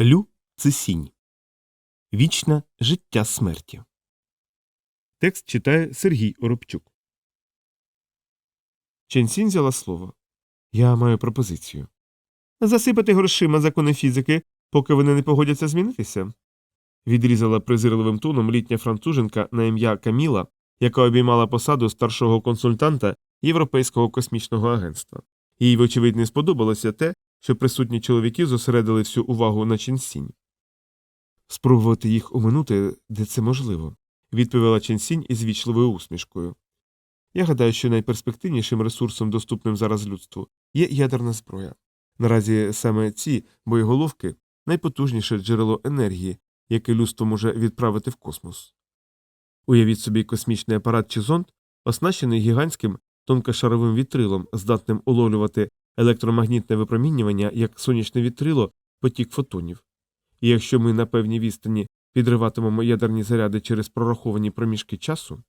Лю Цисінь. Вічне життя смерті. Текст читає Сергій Оробчук. Ченсінь взяла слово. Я маю пропозицію. Засипати грошима закони фізики, поки вони не погодяться змінитися. Відрізала презирливим тоном літня француженка на ім'я Каміла, яка обіймала посаду старшого консультанта Європейського космічного агентства. Їй, вочевидь, не сподобалося те, що присутні чоловіки зосередили всю увагу на Ченсінь. Спробувати їх оминути, де це можливо, відповіла Ченсінь із вічливою усмішкою. Я гадаю, що найперспективнішим ресурсом, доступним зараз людству, є ядерна зброя. Наразі саме ці боєголовки найпотужніше джерело енергії, яке людство може відправити в космос. Уявіть собі космічний апарат чи зонд, оснащений гігантським тонкошаровим вітрилом, здатним уловлювати електромагнітне випромінювання як сонячне вітрило потік фотонів. І якщо ми на певній відстані підриватимемо ядерні заряди через прораховані проміжки часу.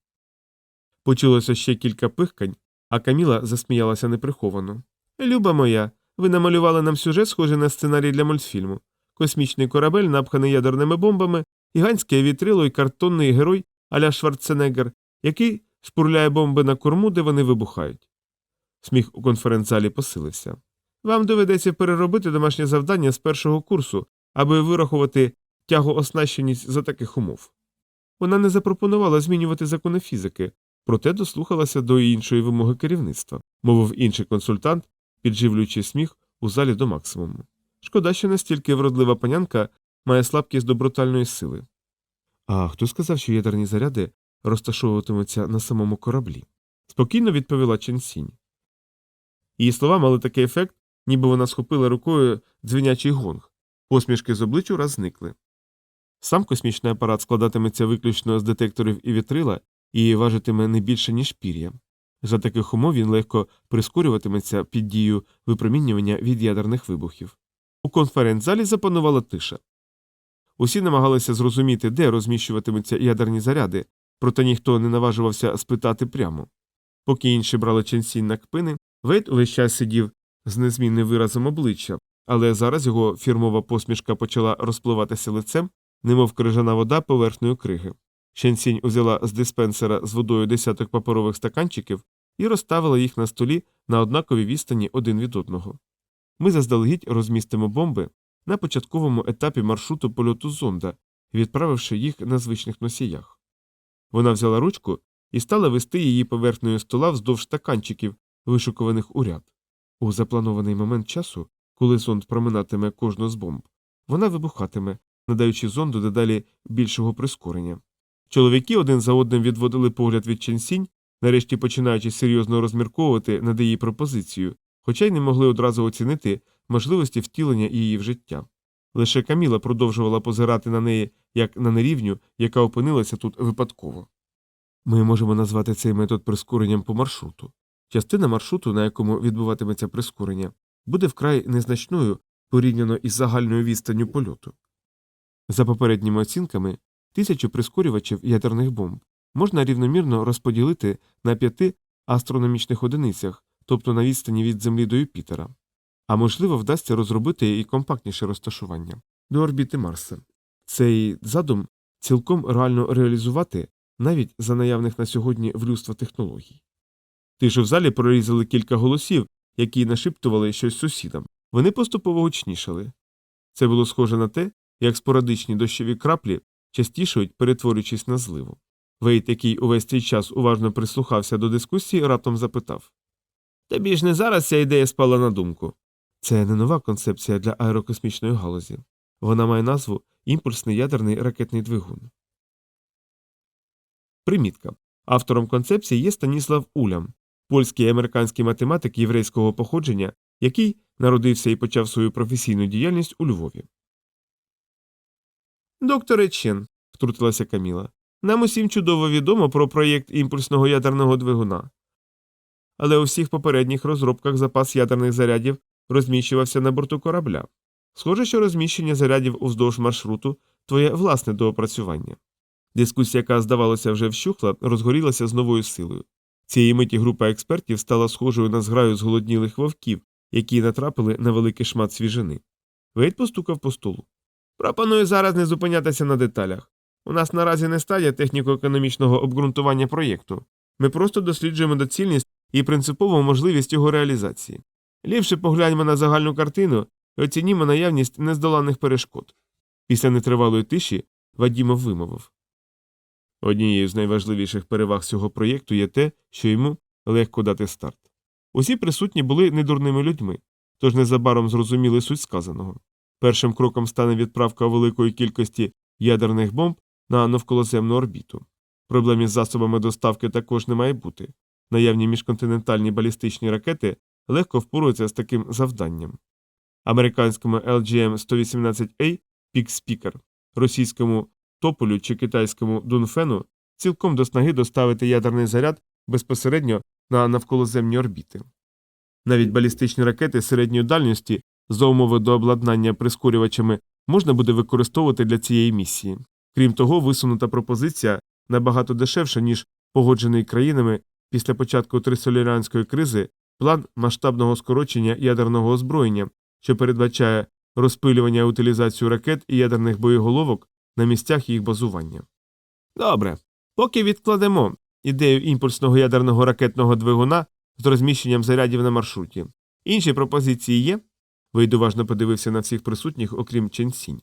Почулося ще кілька пихкань, а Каміла засміялася неприховано. Люба моя, ви намалювали нам сюжет, схожий на сценарій для мультфільму. Космічний корабель, напханий ядерними бомбами, гігантське вітрило і картонний герой аля Шварценеггер, який шпурляє бомби на корму, де вони вибухають. Сміх у конференц-залі посилився. Вам доведеться переробити домашнє завдання з першого курсу, аби вирахувати тягооснащеність за таких умов. Вона не запропонувала змінювати закони фізики, проте дослухалася до іншої вимоги керівництва, мовив інший консультант, підживлюючи сміх у залі до максимуму. Шкода, що настільки вродлива панянка має слабкість до брутальної сили. А хто сказав, що ядерні заряди розташовуватимуться на самому кораблі? спокійно відповіла Ченсінь. Її слова мали такий ефект, ніби вона схопила рукою дзвінячий гонг. Посмішки з обличчя раз зникли. Сам космічний апарат складатиметься виключно з детекторів і вітрила і важитиме не більше, ніж пір'я. За таких умов він легко прискорюватиметься під дією випромінювання від ядерних вибухів. У конференц-залі запанувала тиша. Усі намагалися зрозуміти, де розміщуватимуться ядерні заряди, проте ніхто не наважувався спитати прямо. Поки інші брали ченсінь на кпини, Вейт увесь час сидів з незмінним виразом обличчя, але зараз його фірмова посмішка почала розпливатися лицем, немов крижана вода поверхнею криги. Ченсінь узяла з диспенсера з водою десяток паперових стаканчиків і розставила їх на столі на однаковій відстані один від одного. Ми заздалегідь розмістимо бомби на початковому етапі маршруту польоту зонда, відправивши їх на звичних носіях. Вона взяла ручку і стала вести її поверхнею стола вздовж стаканчиків, вишукуваних у ряд. У запланований момент часу, коли зонд проминатиме кожну з бомб, вона вибухатиме, надаючи зонду дедалі більшого прискорення. Чоловіки один за одним відводили погляд від Ченсінь, нарешті починаючи серйозно розмірковувати над її пропозицією, хоча й не могли одразу оцінити можливості втілення її в життя. Лише Каміла продовжувала позирати на неї як на нерівню, яка опинилася тут випадково. Ми можемо назвати цей метод прискоренням по маршруту. Частина маршруту, на якому відбуватиметься прискорення, буде вкрай незначною порівняно із загальною відстанню польоту. За попередніми оцінками, тисячу прискорювачів ядерних бомб можна рівномірно розподілити на п'яти астрономічних одиницях, тобто на відстані від Землі до Юпітера, а можливо вдасться розробити і компактніше розташування до орбіти Марса. Цей задум цілком реально реалізувати навіть за наявних на сьогодні в людства технологій. Тишу в залі прорізали кілька голосів, які нашіптували щось сусідам. Вони поступово гучнішали. Це було схоже на те, як спорадичні дощові краплі частішують, перетворюючись на зливу. Вейт, який увесь цей час уважно прислухався до дискусії, раптом запитав Тобі ж не зараз ця ідея спала на думку. Це не нова концепція для аерокосмічної галузі. Вона має назву імпульсний ядерний ракетний двигун. Примітка. Автором концепції є Станіслав Улям, польський і американський математик єврейського походження, який народився і почав свою професійну діяльність у Львові. Докторе Чен, втрутилася Каміла, нам усім чудово відомо про проєкт імпульсного ядерного двигуна. Але у всіх попередніх розробках запас ядерних зарядів розміщувався на борту корабля. Схоже, що розміщення зарядів уздовж маршруту твоє власне доопрацювання. Дискусія, яка, здавалося, вже вщухла, розгорілася з новою силою. Цієї миті група експертів стала схожою на зграю зголоднілих вовків, які натрапили на великий шмат свіжини. Вейт постукав по столу. Пропоную зараз не зупинятися на деталях. У нас наразі не стадія техніко-економічного обґрунтування проєкту. Ми просто досліджуємо доцільність і принципову можливість його реалізації. Ліпше погляньмо на загальну картину і оцінімо наявність нездоланих перешкод. Після нетривалої тиші Вадімов вимовив. Однією з найважливіших переваг цього проєкту є те, що йому легко дати старт. Усі присутні були недурними людьми, тож незабаром зрозуміли суть сказаного. Першим кроком стане відправка великої кількості ядерних бомб на навколоземну орбіту. Проблем із засобами доставки також не має бути. Наявні міжконтинентальні балістичні ракети легко впоруються з таким завданням. Американському LGM-118A Пікспікер, російському Тополю чи китайському Дунфену цілком до снаги доставити ядерний заряд безпосередньо на навколоземні орбіти. Навіть балістичні ракети середньої дальності за умови до обладнання прискорювачами можна буде використовувати для цієї місії. Крім того, висунута пропозиція набагато дешевша, ніж погоджений країнами після початку трисоляріанської кризи план масштабного скорочення ядерного озброєння, що передбачає розпилювання і утилізацію ракет і ядерних боєголовок на місцях їх базування. Добре. Поки відкладемо ідею імпульсного ядерного ракетного двигуна з розміщенням зарядів на маршруті. Інші пропозиції є? Вейд уважно подивився на всіх присутніх, окрім Ченсінь.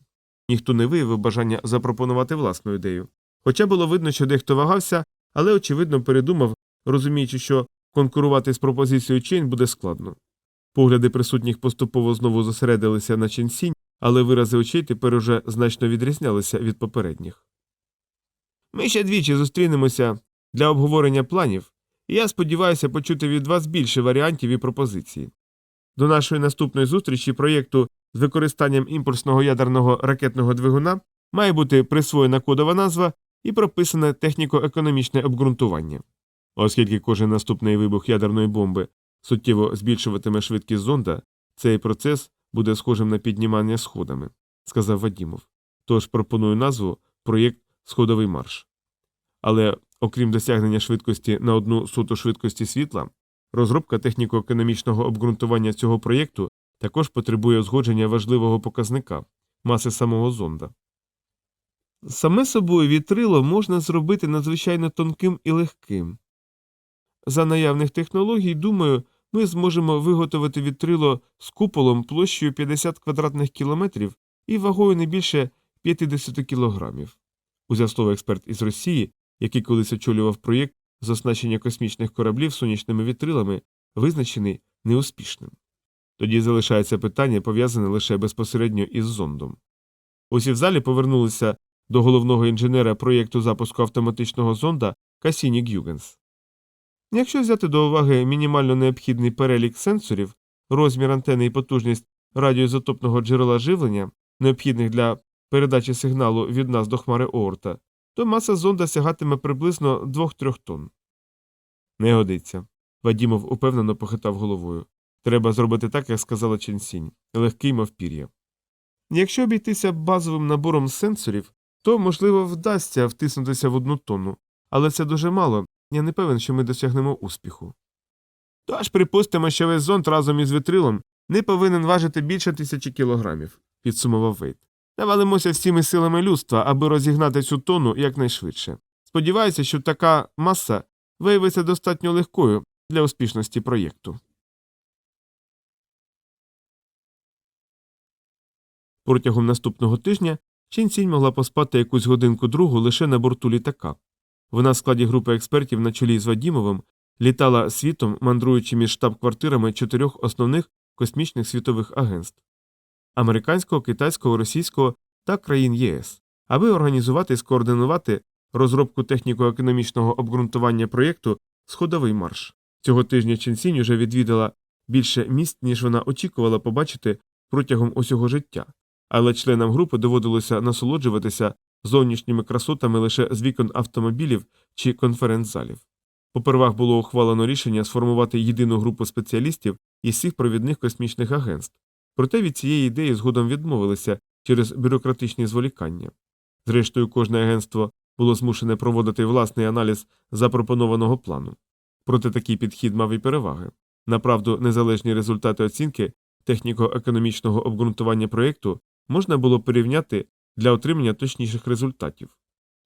Ніхто не виявив бажання запропонувати власну ідею. Хоча було видно, що дехто вагався, але очевидно передумав, розуміючи, що конкурувати з пропозицією Чень буде складно. Погляди присутніх поступово знову зосередилися на Ченсінь, але вирази очей тепер уже значно відрізнялися від попередніх. Ми ще двічі зустрінемося для обговорення планів, і я сподіваюся почути від вас більше варіантів і пропозицій. До нашої наступної зустрічі проєкту з використанням імпульсного ядерного ракетного двигуна має бути присвоєна кодова назва і прописане техніко-економічне обґрунтування. Оскільки кожен наступний вибух ядерної бомби суттєво збільшуватиме швидкість зонда, цей процес буде схожим на піднімання сходами, сказав Вадімов. Тож пропоную назву проєкт Сходовий марш. Але окрім досягнення швидкості на одну соту швидкості світла, розробка техніко-економічного обґрунтування цього проєкту також потребує узгодження важливого показника маси самого зонда. Саме собою вітрило можна зробити надзвичайно тонким і легким. За наявних технологій, думаю, ми зможемо виготовити вітрило з куполом площею 50 квадратних кілометрів і вагою не більше 50 кілограмів. Узяв слово експерт із Росії, який колись очолював проєкт з оснащення космічних кораблів сонячними вітрилами, визначений неуспішним. Тоді залишається питання, пов'язане лише безпосередньо із зондом. Усі в залі повернулися до головного інженера проєкту запуску автоматичного зонда Касіні Гюгенс. Якщо взяти до уваги мінімально необхідний перелік сенсорів, розмір антени і потужність радіоізотопного джерела живлення, необхідних для передачі сигналу від нас до хмари Оорта, то маса зонда сягатиме приблизно 2-3 тонн. Не годиться. Вадімов упевнено похитав головою. Треба зробити так, як сказала Ченсінь, легкий, мов пір'я. Якщо обійтися базовим набором сенсорів, то, можливо, вдасться втиснутися в одну тонну, але це дуже мало, я не певен, що ми досягнемо успіху. Тож припустимо, що весь зонд разом із вітрилом не повинен важити більше тисячі кілограмів, підсумував Вейт. Навалимося всіми силами людства, аби розігнати цю тонну якнайшвидше. Сподіваюся, що така маса виявиться достатньо легкою для успішності проєкту. Протягом наступного тижня Ченсінь могла поспати якусь годинку другу лише на борту літака. Вона в складі групи експертів на чолі з Вадімовим літала світом, мандруючи між штаб-квартирами чотирьох основних космічних світових агентств американського, китайського, російського та країн ЄС, аби організувати і скоординувати розробку техніко-економічного обґрунтування проєкту Сходовий марш. Цього тижня Ченсінь уже відвідала більше місць, ніж вона очікувала побачити протягом усього життя, але членам групи доводилося насолоджуватися зовнішніми красотами лише з вікон автомобілів чи конференц-залів. Попервах було ухвалено рішення сформувати єдину групу спеціалістів із всіх провідних космічних агентств, проте від цієї ідеї згодом відмовилися через бюрократичні зволікання. Зрештою, кожне агентство було змушене проводити власний аналіз запропонованого плану. Проте такий підхід мав і переваги. Направду, незалежні результати оцінки техніко-економічного обґрунтування проєкту можна було порівняти для отримання точніших результатів.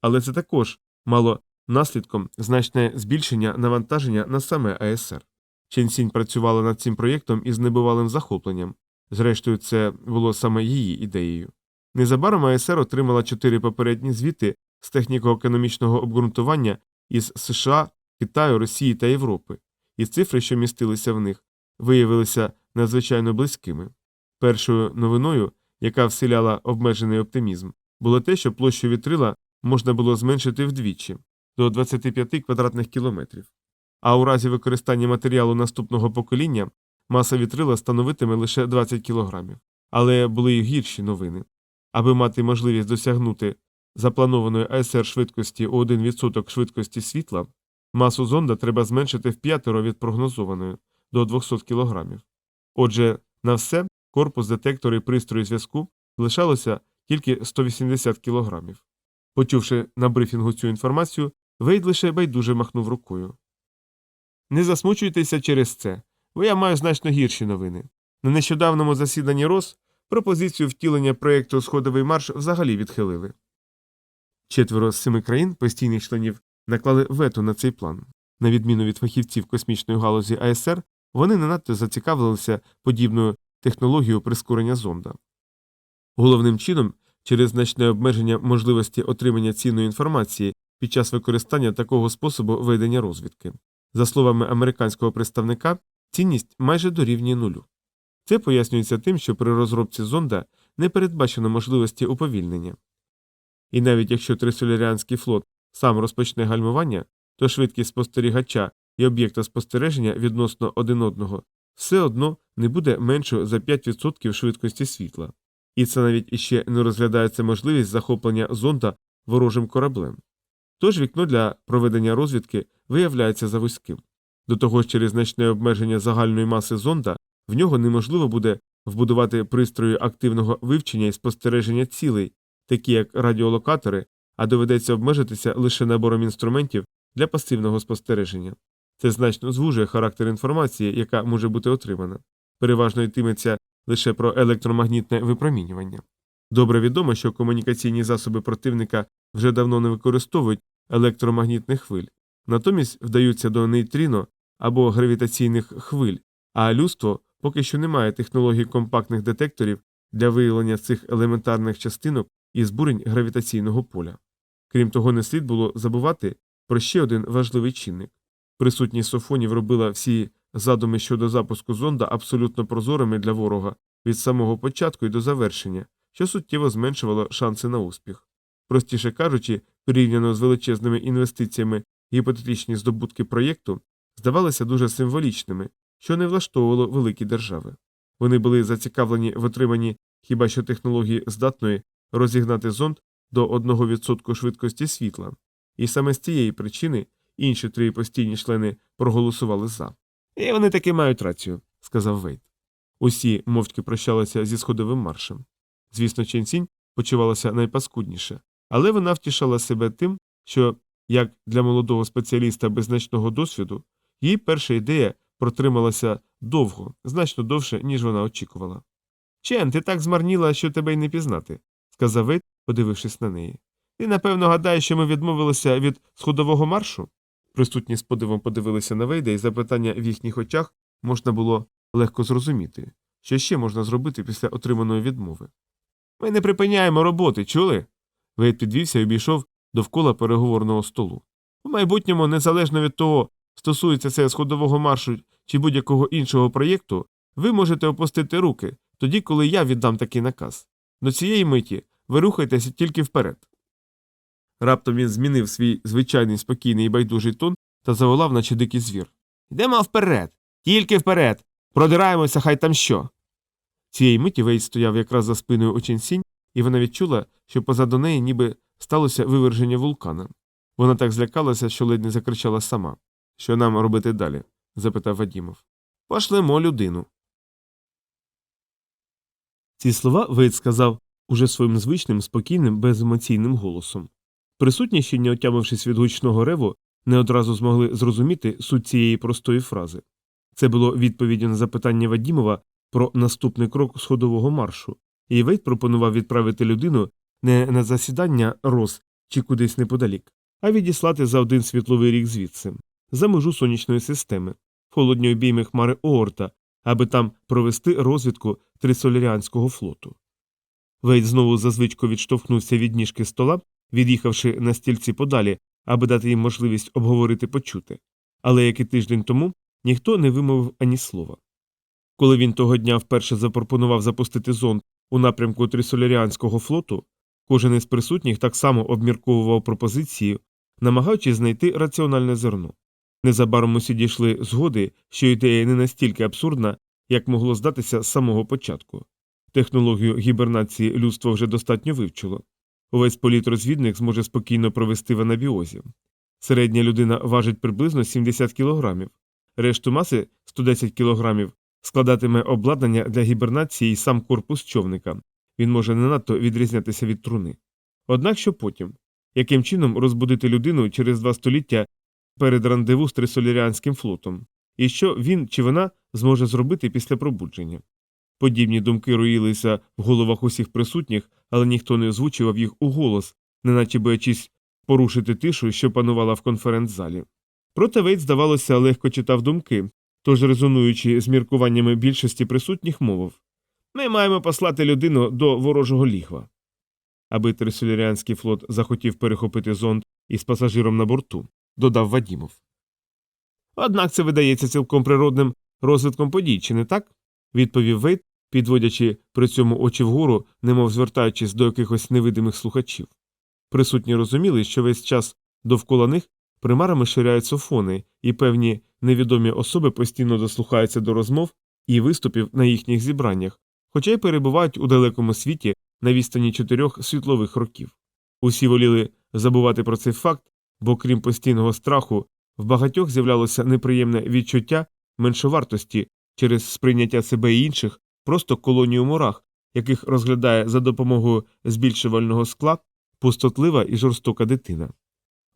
Але це також мало наслідком значне збільшення навантаження на саме АСР. Ченсінь працювала над цим проєктом із небувалим захопленням. Зрештою, це було саме її ідеєю. Незабаром АСР отримала чотири попередні звіти з техніко-економічного обґрунтування із США, Китаю, Росії та Європи, і цифри, що містилися в них, виявилися надзвичайно близькими. Першою новиною, яка вселяла обмежений оптимізм, було те, що площу вітрила можна було зменшити вдвічі до 25 квадратних кілометрів. А у разі використання матеріалу наступного покоління маса вітрила становитиме лише 20 кілограмів. Але були й гірші новини. Аби мати можливість досягнути запланованої АСР швидкості у 1% швидкості світла, масу зонда треба зменшити в п'ятеро від прогнозованої до 200 кілограмів. Отже, на все корпус, детектори і пристрої зв'язку лишалося тільки 180 кілограмів. Почувши на брифінгу цю інформацію, Вейд лише байдуже махнув рукою. Не засмучуйтеся через це, бо я маю значно гірші новини. На нещодавному засіданні РОС пропозицію втілення проєкту Сходовий марш взагалі відхилили. Четверо з семи країн, постійних членів, наклали вето на цей план. На відміну від фахівців космічної галузі АСР, вони не надто зацікавилися подібною технологією прискорення зонда. Головним чином, через значне обмеження можливості отримання цінної інформації під час використання такого способу ведення розвідки. За словами американського представника, цінність майже дорівнює нулю. Це пояснюється тим, що при розробці зонда не передбачено можливості уповільнення. І навіть якщо трисоляріанський флот сам розпочне гальмування, то швидкість спостерігача і об'єкта спостереження відносно один одного все одно не буде меншою за 5% швидкості світла. І це навіть іще не розглядається можливість захоплення зонда ворожим кораблем. Тож вікно для проведення розвідки виявляється завузьким. До того ж, через значне обмеження загальної маси зонда в нього неможливо буде вбудувати пристрої активного вивчення і спостереження цілей, такі як радіолокатори, а доведеться обмежитися лише набором інструментів для пасивного спостереження. Це значно звужує характер інформації, яка може бути отримана. Переважно йтиметься лише про електромагнітне випромінювання. Добре відомо, що комунікаційні засоби противника вже давно не використовують електромагнітних хвиль, натомість вдаються до нейтріно або гравітаційних хвиль, а людство поки що не має технологій компактних детекторів для виявлення цих елементарних частинок і збурень гравітаційного поля. Крім того, не слід було забувати про ще один важливий чинник. Присутність софонів робила всі задуми щодо запуску зонда абсолютно прозорими для ворога від самого початку і до завершення, що суттєво зменшувало шанси на успіх. Простіше кажучи, порівняно з величезними інвестиціями гіпотетичні здобутки проєкту здавалися дуже символічними, що не влаштовувало великі держави. Вони були зацікавлені в отриманні хіба що технології здатної розігнати зонд до 1% швидкості світла, і саме з цієї причини інші три постійні члени проголосували за. І вони таки мають рацію, сказав Вейт. Усі мовчки прощалися зі сходовим маршем. Звісно, Ченсінь почувалася найпаскудніше, але вона втішала себе тим, що, як для молодого спеціаліста без значного досвіду, її перша ідея протрималася довго, значно довше, ніж вона очікувала. Чен, ти так змарніла, що тебе й не пізнати, сказав Вейт, подивившись на неї. Ти, напевно, гадаєш, що ми відмовилися від сходового маршу? Присутні з подивом подивилися на Вейда, і запитання в їхніх очах можна було легко зрозуміти, що ще можна зробити після отриманої відмови. Ми не припиняємо роботи, чули? Вейд підвівся і обійшов довкола переговорного столу. У майбутньому, незалежно від того, стосується це сходового маршу чи будь-якого іншого проєкту, ви можете опустити руки тоді, коли я віддам такий наказ. До цієї миті ви рухайтеся тільки вперед. Раптом він змінив свій звичайний спокійний і байдужий тон та заволав, наче дикий звір. Йдемо вперед, тільки вперед. Продираємося, хай там що. Цієї миті Вейт стояв якраз за спиною Оченсінь, і вона відчула, що позаду неї ніби сталося виверження вулкана. Вона так злякалася, що ледь не закричала сама. Що нам робити далі? запитав Вадімов. Пошлемо людину. Ці слова Вейт сказав уже своїм звичним, спокійним, беземоційним голосом. Присутні, ще не отямившись від гучного реву, не одразу змогли зрозуміти суть цієї простої фрази. Це було відповіддю на запитання Вадімова про наступний крок сходового маршу, і Вейт пропонував відправити людину не на засідання роз чи кудись неподалік, а відіслати за один світловий рік звідси, за межу сонячної системи, холодні обійми хмари Оорта, аби там провести розвідку трисоляріанського флоту. Вейт знову за звичкою відштовхнувся від ніжки стола, від'їхавши на стільці подалі, аби дати їм можливість обговорити почути. Але як і тиждень тому ніхто не вимовив ані слова. Коли він того дня вперше запропонував запустити зонд у напрямку трисоляріанського флоту, кожен із присутніх так само обмірковував пропозицію, намагаючись знайти раціональне зерно. Незабаром усі дійшли згоди, що ідея не настільки абсурдна, як могло здатися з самого початку. Технологію гібернації людство вже достатньо вивчило. Увесь політ-розвідник зможе спокійно провести в анабіозі. Середня людина важить приблизно 70 кілограмів, решту маси 110 кілограмів складатиме обладнання для гібернації і сам корпус човника. Він може не надто відрізнятися від труни. Однак що потім? Яким чином розбудити людину через два століття перед рандеву з трисоляріанським флотом? І що він чи вона зможе зробити після пробудження? Подібні думки роїлися в головах усіх присутніх, але ніхто не озвучував їх у голос, неначе боячись порушити тишу, що панувала в конференц-залі. Проте Вейт, здавалося, легко читав думки, тож, резонуючи з міркуваннями більшості присутніх, мовив Ми маємо послати людину до ворожого лігва. Аби трисоляріанський флот захотів перехопити зонд із пасажиром на борту, додав Вадімов. Однак це видається цілком природним розвитком подій, чи не так? відповів Вейт, підводячи при цьому очі вгору, немов звертаючись до якихось невидимих слухачів. Присутні розуміли, що весь час довкола них примарами ширяють софони, і певні невідомі особи постійно дослухаються до розмов і виступів на їхніх зібраннях, хоча й перебувають у далекому світі на відстані чотирьох світлових років. Усі воліли забувати про цей факт, бо крім постійного страху, в багатьох з'являлося неприємне відчуття меншовартості через сприйняття себе і інших просто колонію мурах, яких розглядає за допомогою збільшувального скла пустотлива і жорстока дитина.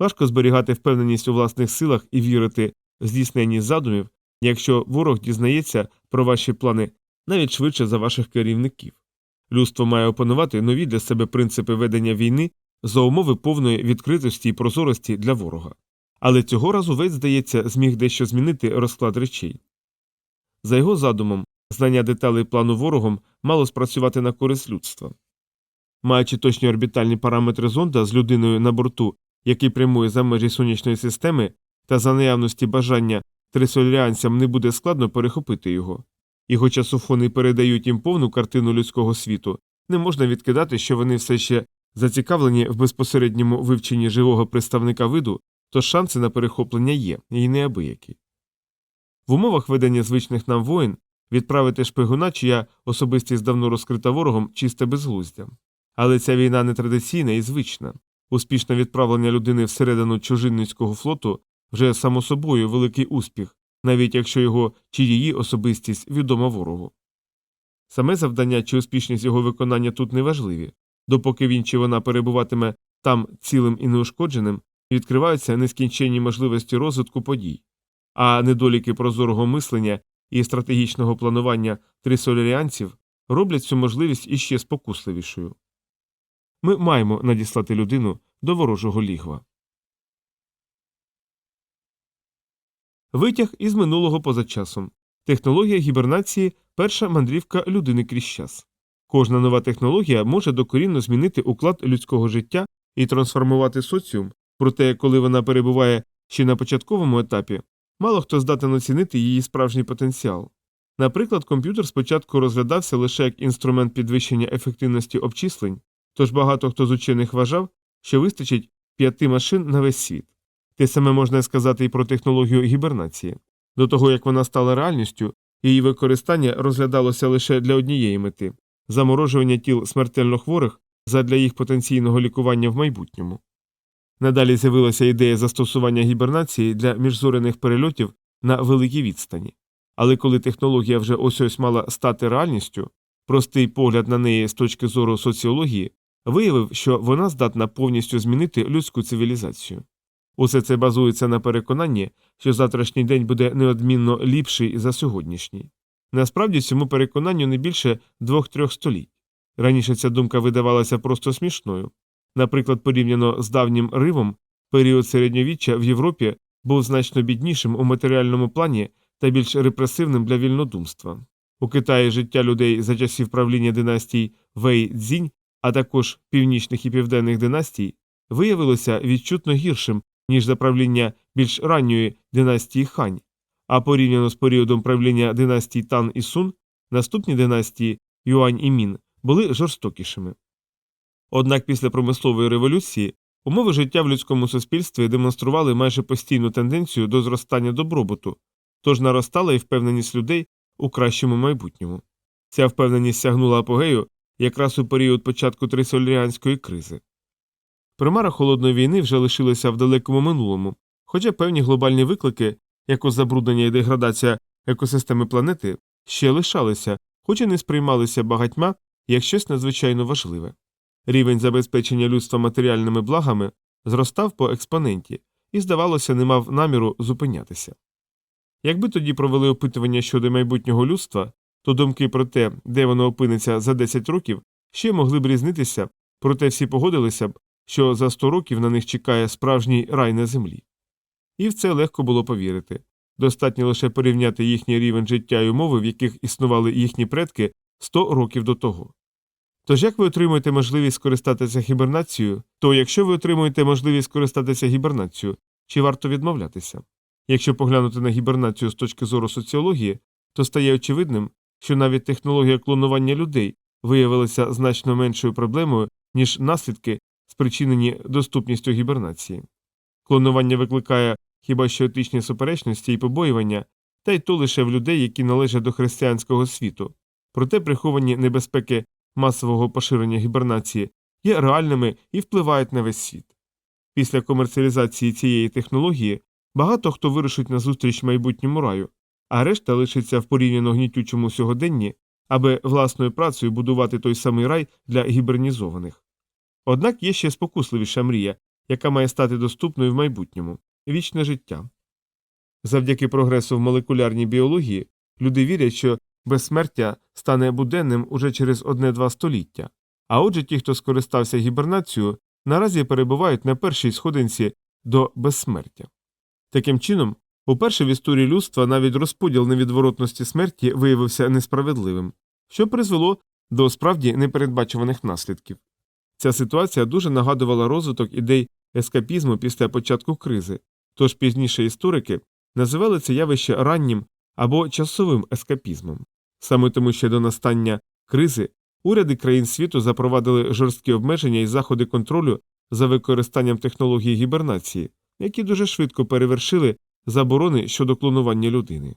Важко зберігати впевненість у власних силах і вірити в здійсненність задумів, якщо ворог дізнається про ваші плани навіть швидше за ваших керівників. Людство має опанувати нові для себе принципи ведення війни за умови повної відкритості і прозорості для ворога. Але цього разу весь, здається, зміг дещо змінити розклад речей. За його задумом, знання деталей плану ворогом мало спрацювати на користь людства. Маючи точні орбітальні параметри зонда з людиною на борту, який прямує за межі сонячної системи, та за наявності бажання трисоляріанцям не буде складно перехопити його. І хоча софони передають їм повну картину людського світу, не можна відкидати, що вони все ще зацікавлені в безпосередньому вивченні живого представника виду, то шанси на перехоплення є, і неабиякі. В умовах ведення звичних нам воїн відправити шпигуна, чия особистість давно розкрита ворогом, чисте безглуздя. Але ця війна не традиційна і звична. Успішне відправлення людини всередину чужинницького флоту вже само собою великий успіх, навіть якщо його чи її особистість відома ворогу. Саме завдання чи успішність його виконання тут не важливі, допоки він чи вона перебуватиме там цілим і неушкодженим, відкриваються нескінченні можливості розвитку подій, а недоліки прозорого мислення і стратегічного планування трисоляріанців роблять цю можливість іще спокусливішою. Ми маємо надіслати людину до ворожого лігва. Витяг із минулого поза часом. Технологія гібернації перша мандрівка людини крізь час. Кожна нова технологія може докорінно змінити уклад людського життя і трансформувати соціум, проте, коли вона перебуває ще на початковому етапі, мало хто здатен оцінити її справжній потенціал. Наприклад, комп'ютер спочатку розглядався лише як інструмент підвищення ефективності обчислень, тож багато хто з учених вважав, що вистачить п'яти машин на весь світ. Те саме можна сказати і про технологію гібернації. До того як вона стала реальністю, її використання розглядалося лише для однієї мети заморожування тіл смертельно хворих задля їх потенційного лікування в майбутньому. Надалі з'явилася ідея застосування гібернації для міжзоряних перельотів на великій відстані. Але коли технологія вже ось ось мала стати реальністю, простий погляд на неї з точки зору соціології виявив, що вона здатна повністю змінити людську цивілізацію. Усе це базується на переконанні, що завтрашній день буде неодмінно ліпший за сьогоднішній. Насправді цьому переконанню не більше двох-трьох століть. Раніше ця думка видавалася просто смішною. Наприклад, порівняно з давнім ривом, період середньовіччя в Європі був значно біднішим у матеріальному плані та більш репресивним для вільнодумства. У Китаї життя людей за часів правління династій Вей Цзінь, а також північних і південних династій, виявилося відчутно гіршим, ніж за правління більш ранньої династії Хань, а порівняно з періодом правління династій Тан і Сун, наступні династії Юань і Мін були жорстокішими. Однак після промислової революції умови життя в людському суспільстві демонстрували майже постійну тенденцію до зростання добробуту, тож наростала і впевненість людей у кращому майбутньому. Ця впевненість сягнула апогею якраз у період початку трисоляріанської кризи. Примара холодної війни вже лишилася в далекому минулому, хоча певні глобальні виклики, як забруднення і деградація екосистеми планети, ще лишалися, хоч і не сприймалися багатьма як щось надзвичайно важливе. Рівень забезпечення людства матеріальними благами зростав по експоненті і, здавалося, не мав наміру зупинятися. Якби тоді провели опитування щодо майбутнього людства, то думки про те, де воно опиниться за 10 років, ще могли б різнитися, проте всі погодилися б, що за 100 років на них чекає справжній рай на землі. І в це легко було повірити. Достатньо лише порівняти їхній рівень життя і умови, в яких існували їхні предки 100 років до того. Тож як ви отримуєте можливість скористатися гібернацією, то якщо ви отримуєте можливість скористатися гібернацією, чи варто відмовлятися? Якщо поглянути на гібернацію з точки зору соціології, то стає очевидним, що навіть технологія клонування людей виявилася значно меншою проблемою, ніж наслідки, спричинені доступністю гібернації. Клонування викликає хіба що етичні суперечності і побоювання, та й то лише в людей, які належать до християнського світу, проте приховані небезпеки масового поширення гібернації є реальними і впливають на весь світ. Після комерціалізації цієї технології багато хто вирушить на зустріч майбутньому раю, а решта лишиться в порівняно гнітючому сьогоденні, аби власною працею будувати той самий рай для гібернізованих. Однак є ще спокусливіша мрія, яка має стати доступною в майбутньому вічне життя. Завдяки прогресу в молекулярній біології люди вірять, що безсмертя стане буденним уже через одне-два століття, а отже ті, хто скористався гібернацією, наразі перебувають на першій сходинці до безсмертя. Таким чином, уперше в історії людства навіть розподіл невідворотності смерті виявився несправедливим, що призвело до справді непередбачуваних наслідків. Ця ситуація дуже нагадувала розвиток ідей ескапізму після початку кризи, тож пізніше історики називали це явище раннім або часовим ескапізмом. Саме тому ще до настання кризи уряди країн світу запровадили жорсткі обмеження і заходи контролю за використанням технології гібернації, які дуже швидко перевершили заборони щодо клонування людини.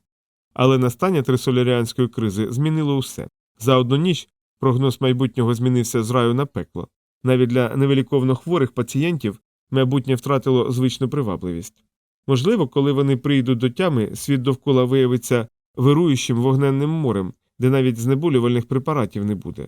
Але настання трисоляріанської кризи змінило усе. За одну ніч прогноз майбутнього змінився з раю на пекло. Навіть для невиліковно хворих пацієнтів майбутнє втратило звичну привабливість. Можливо, коли вони прийдуть до тями, світ довкола виявиться вируючим вогненним морем, де навіть знеболювальних препаратів не буде.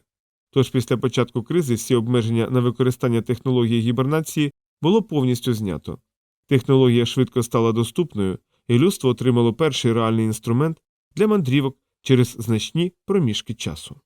Тож після початку кризи всі обмеження на використання технології гібернації було повністю знято. Технологія швидко стала доступною, і людство отримало перший реальний інструмент для мандрівок через значні проміжки часу.